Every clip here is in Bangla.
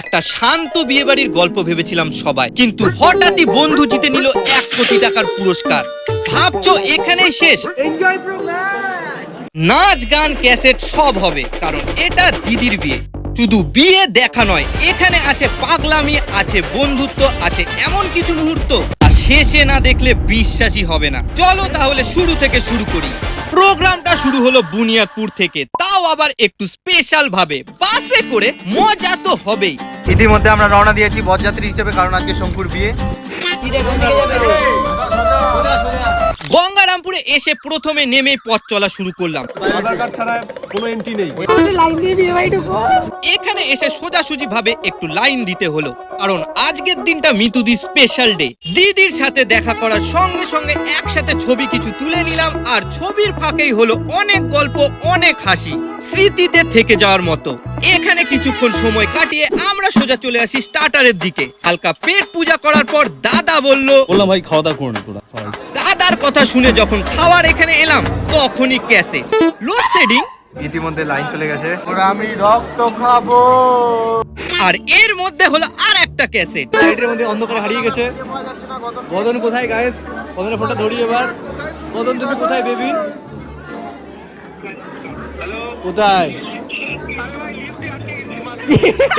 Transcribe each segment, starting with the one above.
একটা শান্ত বিয়ে বাড়ির গল্প ভেবেছিলাম সবাই। কিন্তু হঠাৎই বন্ধু জিতে নিল এক কোটি টাকার পুরস্কার। ভাবছ এখানেই শেষ? নাচ গান ক্যাসেট সব হবে কারণ এটা দিদির বিয়ে। শুধু বিয়ে দেখা নয় এখানে আছে পাগলামি আছে বন্ধুত্ব আছে এমন কিছু মুহূর্ত। আর শেষে না দেখলে বিশ্বাসই হবে না। চলো তাহলে শুরু থেকে শুরু করি। প্রোগ্রামটা শুরু হলো বুনিয়াদপুর থেকে। তাও আবার একটু স্পেশাল ভাবে। বাসে করে মজা তো হবেই। ইতিমধ্যে আমরা রওনা দিয়েছি বরযাত্রী হিসেবে কারণ আজকে শঙ্কুর বিয়ে। গঙ্গারামপুরে এসে প্রথমে নেমে পথ চলা শুরু করলাম। আধার কার্ড ছাড়া কোনো এন্ট্রি নেই। লাইন দিয়ে বিয়ে বাড়ি ঢুকবো এখানে এসে সোজাসুজি ভাবে একটু লাইন দিতে হলো কারণ আজকের দিনটা মিতুদি স্পেশাল ডে দিদির সাথে দেখা করার সঙ্গে সঙ্গে একসাথে ছবি কিছু তুলে নিলাম আর ছবির ফাঁকেই হলো অনেক গল্প অনেক হাসি স্মৃতিতে থেকে যাওয়ার মতো। এখানে কিছুক্ষণ সময় কাটিয়ে আমরা সোজা চলে আসি স্টার্টারের দিকে। হালকা পেট পূজা করার পর দাদা বলল বললাম ভাই খাওয়া দাওয়া করুন তোরা সবাই। দাদার কথা শুনে যখন খাওয়ার এখানে এলাম তখনই ক্যাসে। লোডশেডিং ইতিমধ্যে লাইন চলে গেছে। আমি রক্ত খাব। আর এর মধ্যে হলো আর একটা ক্যাসেট লাইটের মধ্যে অন্ধকার হারিয়ে গেছে। বদন কোথায় গায়েস বদনের ফোনটা ধরি এবার। বদন তুমি কোথায় বেবি কোথায়?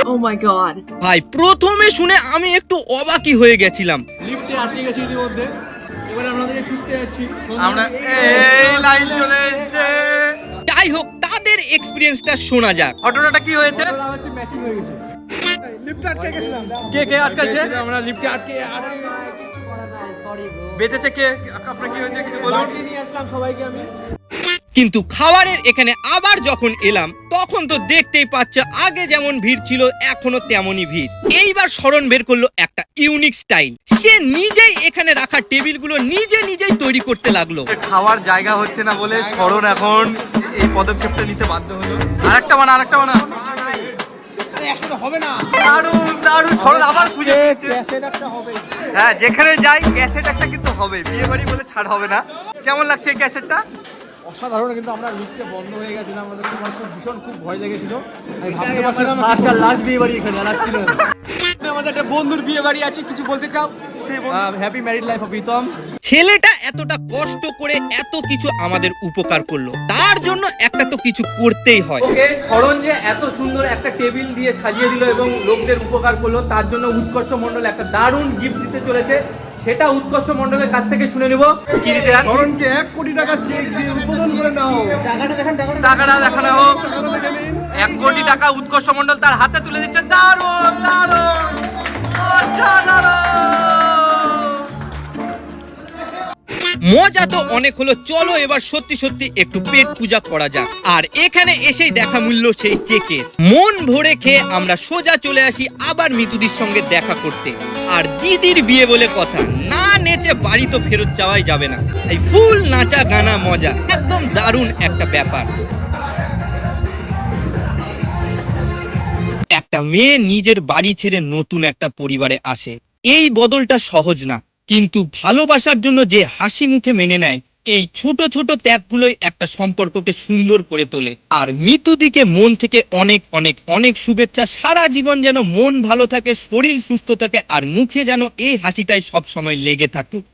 ও মাই গড ভাই প্রথমে শুনে আমি একটু অবাকই হয়ে গেছিলাম। লিফটে আটকে গেছি ইতিমধ্যে। এবার আমাদেরকে খুঁজতে যাচ্ছি। আমরা এই লাইন চলে এসেছে। যাই হোক তাদের এক্সপিরিয়েন্সটা শোনা যাক। ঘটনাটা কি হয়েছে? ম্যাচিং হয়ে গেছে। কে কে আটকাছে আমরা লিফটে আটকে বেঁচেছে কে? আপনার কি হয়েছে? কিছু বলুন। নিয়ে আসলাম সবাইকে আমি। কিন্তু খাবারের এখানে আবার যখন এলাম তখন তো দেখতেই পাচ্ছ আগে যেমন ভিড় ছিল এখনও তেমনই ভিড়। এইবার স্মরণ বের করল একটা ইউনিক স্টাইল সে নিজেই এখানে রাখা টেবিলগুলো নিজে নিজেই তৈরি করতে লাগল। খাওয়ার জায়গা হচ্ছে না বলে স্মরণ এখন এই পদক্ষেপটা নিতে বাধ্য হলো। আরেকটা বানা আরেকটা বানা। হবে না। দারুণ দারুণ স্মরণ আবার সুযোগ হ্যাঁ যেখানে যাই ক্যাসেট একটা কিন্তু হবে। বিয়ে বাড়ি বলে ছাড় হবে না। কেমন লাগছে এই ক্যাসেটটা অসাধারণ কিন্তু আমরা বন্ধ হয়ে গেছিলাম। আমাদের খুব খুব ভীষণ খুব ভয় লেগেছিল। আমি ভাবতে পারছিলাম ফার্স্ট আর লাস্ট বিয়ে বাড়ি এখানে লাস্ট ছিল আমাদের একটা বন্ধুর বিয়ে বাড়ি আছে কিছু বলতে চাও? হ্যাপি ম্যারিড লাইফ অফ ছেলেটা এতটা কষ্ট করে এত কিছু আমাদের উপকার করল। তার জন্য একটা তো কিছু করতেই হয়। ওকে স্মরণ যে এত সুন্দর একটা টেবিল দিয়ে সাজিয়ে দিল এবং লোকদের উপকার করল তার জন্য উৎকর্ষ মণ্ডল একটা দারুণ গিফট দিতে চলেছে। সেটা উৎকর্ষ মণ্ডলের কাছ থেকে শুনে নেব। কি দিতে? ধরনকে এক কোটি টাকা চেক দিয়ে উদ্বোধন করে নাও। টাকাটা দেখেন টাকাটা টাকাটা দেখানো হোক। এক কোটি টাকা উৎকর্ষ মন্ডল তার হাতে তুলে দিচ্ছে। দারুণ দারুণ। মজা তো অনেক হলো, চলো এবার সত্যি সত্যি একটু পেট পূজা করা যাক। আর এখানে এসেই দেখা মূল্য সেই চেকে। মন ভরে খেয়ে আমরা সোজা চলে আসি আবার মিতুদির সঙ্গে দেখা করতে। আর দিদির বিয়ে বলে কথা, না নেচে বাড়ি তো ফেরত যাওয়াই যাবে না। এই ফুল নাচা গানা মজা, একদম দারুণ একটা ব্যাপার। একটা মেয়ে নিজের বাড়ি ছেড়ে নতুন একটা পরিবারে আসে। এই বদলটা সহজ না। কিন্তু ভালোবাসার জন্য যে হাসি মুখে মেনে নেয়, এই ছোট ছোট ত্যাগগুলোই একটা সম্পর্ককে সুন্দর করে তোলে। আর মৃত্যুদিকে মন থেকে অনেক অনেক অনেক শুভেচ্ছা, সারা জীবন যেন মন ভালো থাকে, শরীর সুস্থ থাকে, আর মুখে যেন এই হাসিটাই সব সময় লেগে থাকুক।